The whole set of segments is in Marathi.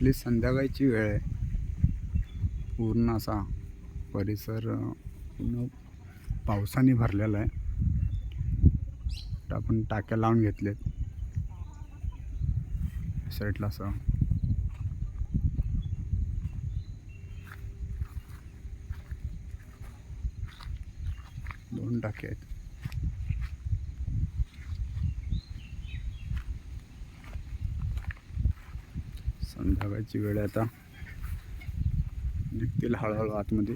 आपली संध्याकाळची वेळ आहे. पूर्ण असा परिसर पूर्ण पावसाने भरलेला आहे. तर आपण टाक्या लावून घेतलेत. साईडला असं. दोन टाके आहेत. संध्याकाळची वेळ आता. निघतील हळूहळू आतमध्ये.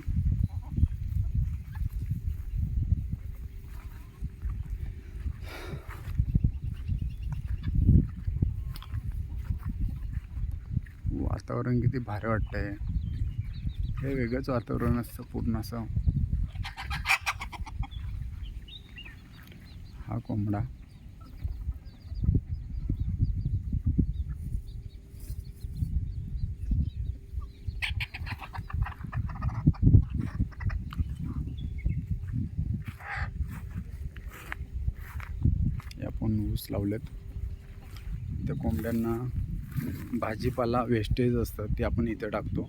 वातावरण किती भारी वाटतंय. हे वेगळंच वातावरण असतं पूर्ण असं. हा कोंबडा हे आपण ऊस लावलेत. त्या कोंबड्यांना भाजीपाला वेस्टेज असतं ते आपण इथं टाकतो.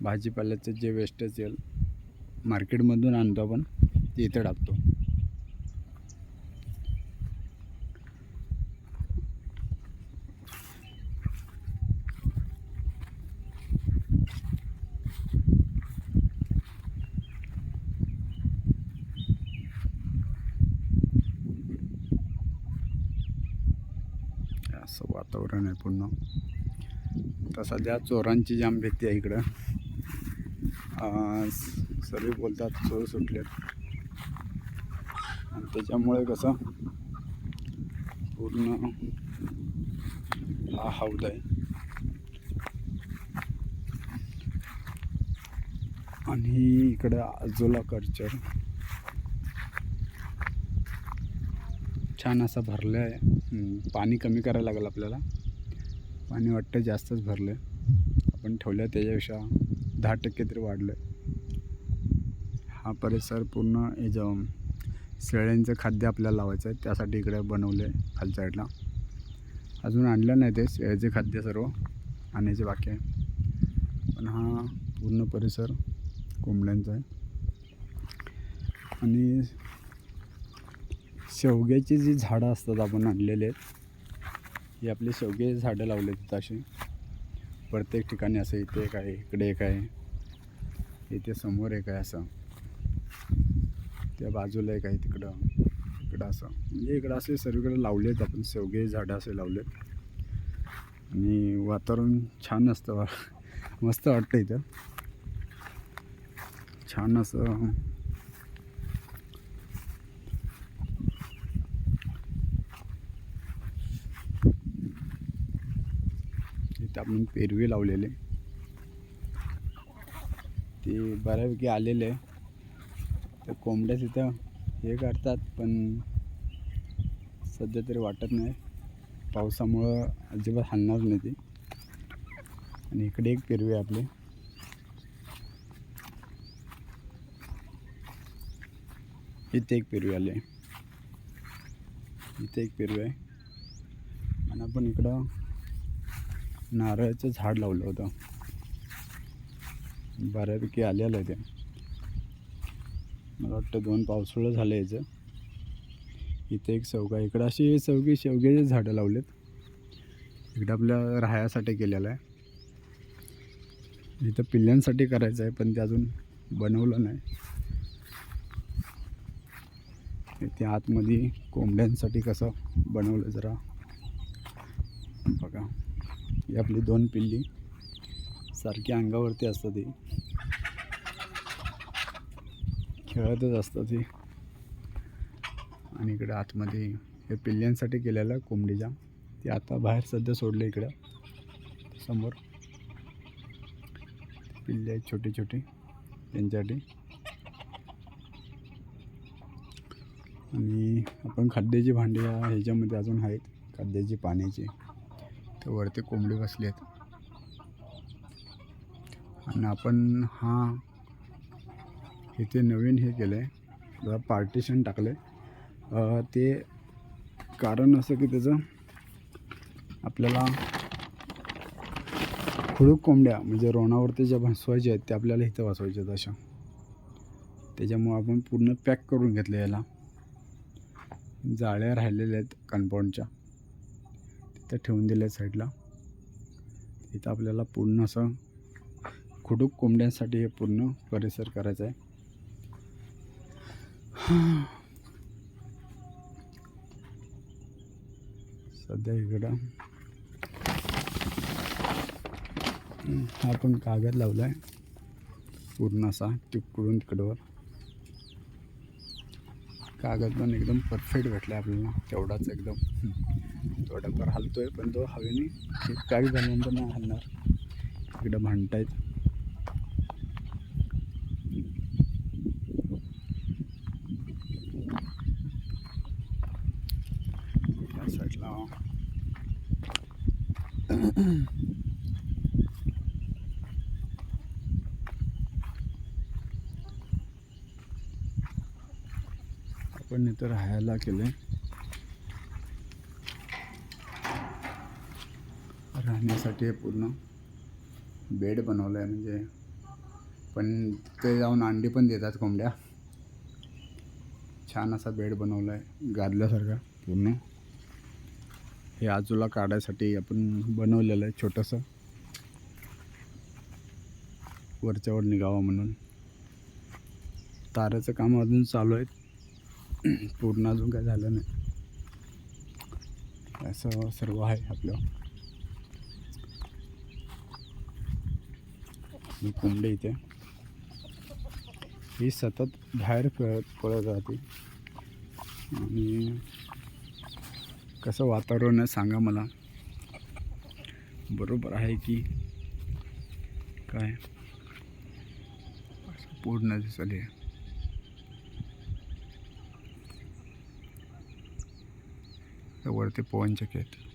भाजीपाल्याचं जे वेस्टेज येईल मार्केटमधून आणतो आपण ते इथं टाकतो. असं वातावरण आहे पूर्ण. तर सध्या चोरांची जाम भीती आहे इकडं. सर्व बोलतात चोर सुटलेत. आणि त्याच्यामुळे कसं पूर्ण हा हौद आहे. आणि इकडं आजोला कल्चर छान असा भरलं आहे पाणी कमी करायला लागेल आपल्याला. पाणी वाटतं जास्तच भरलं आहे आपण ठेवलं त्याच्यापेक्षा दहा टक्के तरी वाढलं हा परिसर पूर्ण हे जो शेळ्यांचं खाद्य आपल्याला लावायचं आहे त्यासाठी इकडे बनवलं आहे खालच्या साईडला अजून आणलं नाही ते शेळ्याचे खाद्य सर्व. आणायचे बाकी आहे. पण हा पूर्ण परिसर कोंबड्यांचा आहे. आणि शेवग्याची जी झाडं असतात आपण आणलेले आहेत ही आपली शेवग्याची झाडं लावले आहेत अशी. प्रत्येक ठिकाणी असं इथे एक आहे इकडे एक आहे इथे समोर एक आहे असं. त्या बाजूला एक आहे तिकडं इकडं असं. म्हणजे इकडं असे सर्वीकडे लावले आहेत आपण शेवगे झाडं असे लावलेत. आणि वातावरण छान असतं मस्त वाटतं इथं. छान असं इथं आपण पेरवी लावलेले. ते बऱ्यापैकी आलेले. तर कोंबड्या तिथं हे करतात पण सध्या तरी वाटत नाही. पावसामुळं अजिबात हलणार नाही ती. आणि इकडे एक पेरवी आहे आपली. इथे एक पेरवे आले इथे एक पेरवे आहे. आणि आपण इकडं नारळाचं झाड लावलं होतं. बऱ्यापैकी आलेलं आहे ते. मला वाटतं दोन पावसाळं झालं याचं. इथे एक चौका इकडं अशी चौकी शेवग्याचे झाडं लावलेत. इकडं आपल्या राहायसाठी केलेलं आहे. इथं पिल्ल्यांसाठी करायचं आहे पण ते अजून बनवलं नाही. इथे आतमध्ये कोंबड्यांसाठी कसं बनवलं जरा बघा. ही आपली दोन पिल्ली. सारखी अंगावरती असतात ती खेळतच असतात ही. आणि इकडे आतमध्ये हे पिल्ल्यांसाठी केलेलं कोंबडीच्या ते आता बाहेर सध्या सोडलं इकडं. समोर. पिल्ले आहेत छोटे छोटे. त्यांच्यासाठी. आणि आपण खाद्याची भांडी ह्याच्यामध्ये अजून आहेत. खाद्याची पाण्याची. तर वरती कोंबडी बसली आहेत. आणि आपण हा इथे नवीन हे केलं आहे जरा पार्टिशन टाकलं आहे ते कारण असं की त्याचं आपल्याला खुडूक कोंबड्या म्हणजे रोणावरती ज्या बसवायच्या आहेत त्या आपल्याला इथं वाचवायच्या आहेत अशा. त्याच्यामुळं आपण पूर्ण पॅक करून घेतलं याला. जाळ्या राहिलेल्या आहेत कंपाऊंडच्या इथं ठेवून दिल्या आहेत साईडला. इथं आपल्याला पूर्ण असं खुडूक कोंबड्यांसाठी हे पूर्ण परिसर करायचा आहे. सध्या इकडं हा पण कागद लावला आहे पूर्ण असा तिकडून तिकडवर. कागद पण एकदम परफेक्ट भेटला आपल्याला. तेवढाच एकदम. थोडाफार हलतोय पण तो हवेने काही झाल्यानंतर नाही हलणार. इकडं म्हणतायत साईडला आपण इथं राहायला आहे राहण्यासाठी पूर्ण बेड बनवलं आहे म्हणजे. पण ते जाऊन अंडी पण देतात कोंबड्या. छान असा बेड बनवला आहे गादल्यासारखा पूर्ण. हे आजूला काढायसाठी आपण बनवलेलं आहे छोटंसं. वरच्यावर निघावं म्हणून. ताराचं काम अजून चालू आहे पूर्ण अजून काय झालं नाही. असं सर्व आहे आपलं. ही कोंबडी इथे. ही सतत बाहेर पळत पळत राहते. आणि कसं वातावरण आहे सांगा मला. बरोबर आहे की काय? असं पूर्ण दिसले वरती पवनचक्की आहेत